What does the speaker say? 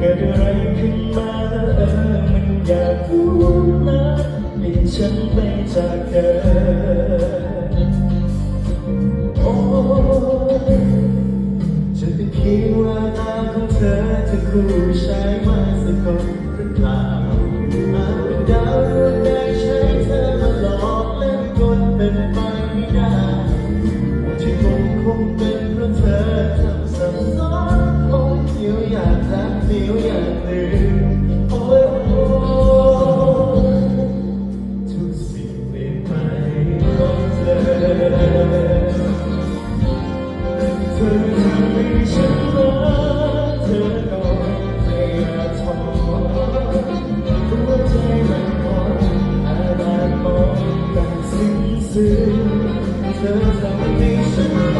เกิดอะไรขึ้นมาเออมันอยากรู้นะเปลี่ยนฉันไปจากเธอโอ้จะเป็นเพียงว่าตาของเธอจะคู่ชายมาสักคน นิ้วอย่างหนึ่งโอ้โอ้ทุกสิ่งเนไปเธอเธอทำให้ฉันรักเธอก่อนเธอทอหัวใจมันคอยอาบานมองแต่สิ้นสุดเธอทำให้ฉัน